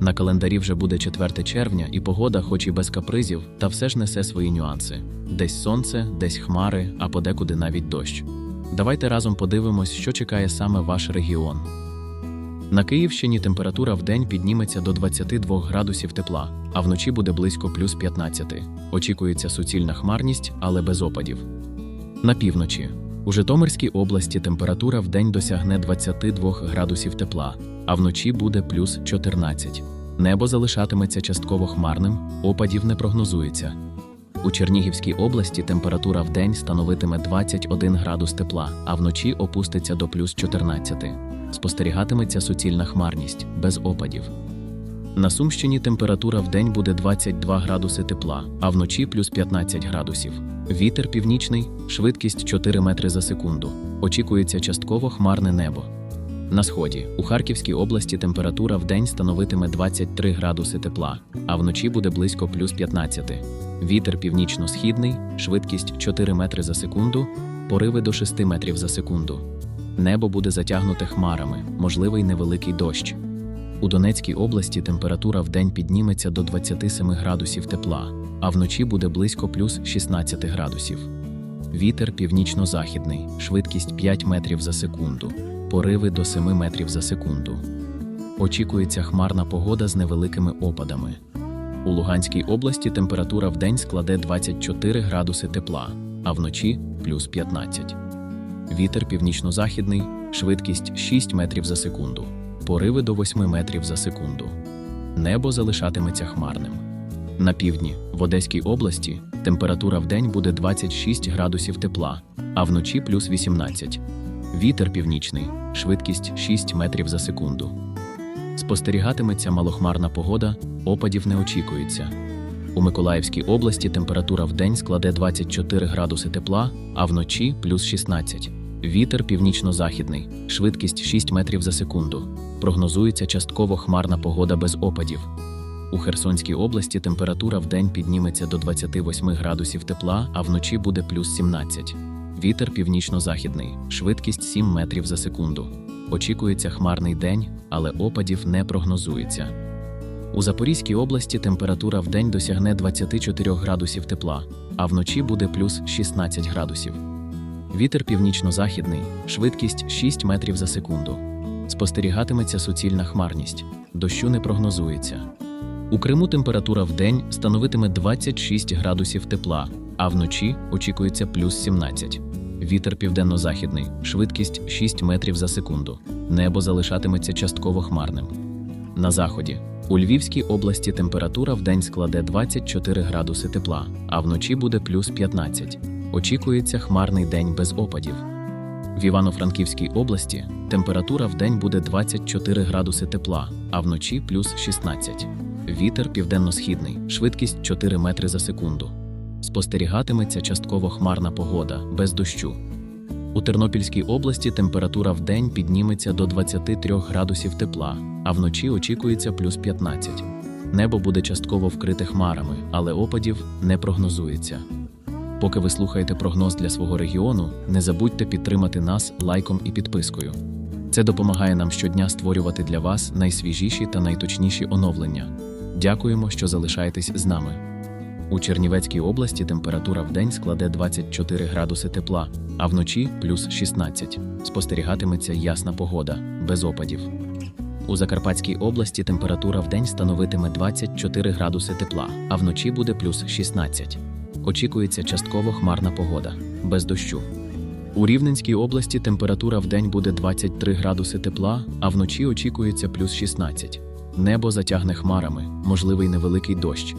На календарі вже буде 4 червня, і погода, хоч і без капризів, та все ж несе свої нюанси: десь сонце, десь хмари, а подекуди навіть дощ. Давайте разом подивимось, що чекає саме ваш регіон. На Київщині температура в день підніметься до 22 градусів тепла, а вночі буде близько плюс 15. Очікується суцільна хмарність, але без опадів. На півночі. У Житомирській області температура в день досягне 22 градусів тепла, а вночі буде плюс 14. Небо залишатиметься частково хмарним, опадів не прогнозується. У Чернігівській області температура в день становитиме 21 градус тепла, а вночі опуститься до плюс 14. Спостерігатиметься суцільна хмарність, без опадів. На Сумщині температура в день буде 22 градуси тепла, а вночі плюс 15 градусів. Вітер північний, швидкість 4 метри за секунду. Очікується частково хмарне небо. На сході у Харківській області температура в день становитиме 23 градуси тепла, а вночі буде близько плюс 15. Вітер північно-східний, швидкість 4 метри за секунду, пориви до 6 метрів за секунду. Небо буде затягнуте хмарами, можливий невеликий дощ. У Донецькій області температура в день підніметься до 27 градусів тепла, а вночі буде близько плюс 16 градусів. Вітер північно-західний, швидкість 5 метрів за секунду, пориви до 7 метрів за секунду. Очікується хмарна погода з невеликими опадами. У Луганській області температура в день складе 24 градуси тепла, а вночі плюс 15. Вітер північно-західний, швидкість 6 метрів за секунду, пориви до 8 метрів за секунду. Небо залишатиметься хмарним. На півдні, в Одеській області, температура в день буде 26 градусів тепла, а вночі плюс 18. Вітер північний, швидкість 6 метрів за секунду. Спостерігатиметься малохмарна погода, опадів не очікується. У Миколаївській області температура в день складе 24 градуси тепла, а вночі плюс 16. Вітер північно-західний, швидкість 6 метрів за секунду. Прогнозується частково хмарна погода без опадів. У Херсонській області температура в день підніметься до 28 градусів тепла, а вночі буде плюс 17. Вітер північно-західний, швидкість 7 метрів за секунду. Очікується хмарний день, але опадів не прогнозується. У Запорізькій області температура в день досягне 24 градусів тепла, а вночі буде плюс 16 градусів. Вітер північно-західний, швидкість 6 метрів за секунду. Спостерігатиметься суцільна хмарність, дощу не прогнозується. У Криму температура в день становитиме 26 градусів тепла, а вночі очікується плюс 17. Вітер південно-західний, швидкість 6 метрів за секунду. Небо залишатиметься частково хмарним. На заході у Львівській області температура в день складе 24 градуси тепла, а вночі буде плюс 15. Очікується хмарний день без опадів. В Івано-Франківській області температура в день буде 24 градуси тепла, а вночі плюс 16. Вітер південно-східний, швидкість 4 метри за секунду. Спостерігатиметься частково хмарна погода без дощу. У Тернопільській області температура в день підніметься до 23 градусів тепла, а вночі очікується плюс 15. Небо буде частково вкрите хмарами, але опадів не прогнозується. Поки ви слухаєте прогноз для свого регіону, не забудьте підтримати нас лайком і підпискою. Це допомагає нам щодня створювати для вас найсвіжіші та найточніші оновлення. Дякуємо, що залишаєтесь з нами. У Чернівецькій області температура в день складе 24 градуси тепла, а вночі плюс 16. Спостерігатиметься ясна погода, без опадів. У Закарпатській області температура в день становитиме 24 градуси тепла, а вночі буде плюс 16. Очікується частково хмарна погода, без дощу. У Рівненській області температура в день буде 23 градуси тепла, а вночі очікується плюс 16. Небо затягне хмарами, можливий невеликий дощ.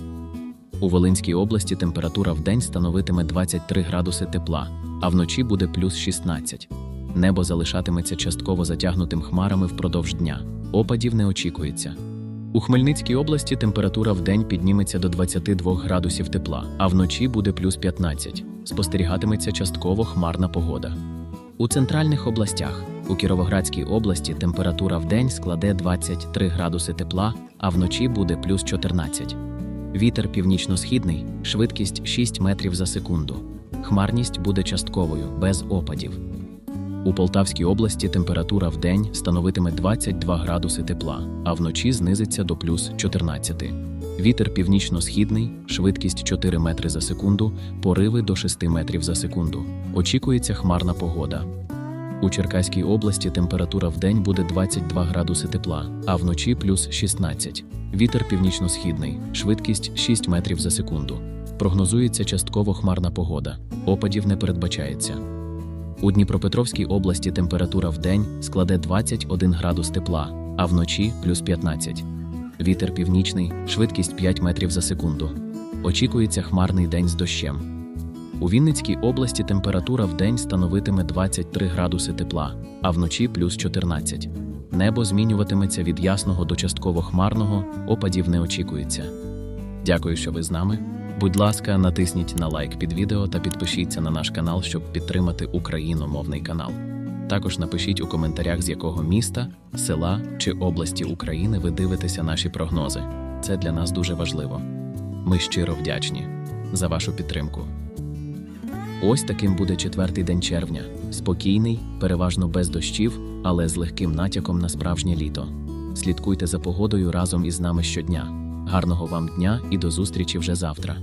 У Волинській області температура в день становитиме 23 градуси тепла, а вночі буде плюс 16. Небо залишатиметься частково затягнутим хмарами впродовж дня. Опадів не очікується. У Хмельницькій області температура в день підніметься до 22 градусів тепла, а вночі буде плюс 15. Спостерігатиметься частково хмарна погода. У центральних областях у Кіровоградській області температура в день складе 23 градуси тепла, а вночі буде плюс 14. Вітер північно-східний, швидкість 6 метрів за секунду. Хмарність буде частковою, без опадів. У Полтавській області температура в день становитиме 22 градуси тепла, а вночі знизиться до плюс 14. Вітер північно-східний, швидкість 4 метри за секунду, пориви до 6 метрів за секунду. Очікується хмарна погода. У Черкаській області температура в день буде 22 градуси тепла, а вночі плюс 16. Вітер північно-східний, швидкість 6 метрів за секунду. Прогнозується частково хмарна погода. Опадів не передбачається. У Дніпропетровській області температура в день складе 21 градус тепла, а вночі плюс 15. Вітер північний, швидкість 5 метрів за секунду. Очікується хмарний день з дощем. У Вінницькій області температура в день становитиме 23 градуси тепла, а вночі плюс 14. Небо змінюватиметься від ясного до частково хмарного, опадів не очікується. Дякую, що ви з нами. Будь ласка, натисніть на лайк під відео та підпишіться на наш канал, щоб підтримати україномовний канал. Також напишіть у коментарях, з якого міста, села чи області України ви дивитеся наші прогнози. Це для нас дуже важливо. Ми щиро вдячні за вашу підтримку. Ось таким буде четвертий день червня. Спокійний, переважно без дощів, але з легким натяком на справжнє літо. Слідкуйте за погодою разом із нами щодня. Гарного вам дня і до зустрічі вже завтра.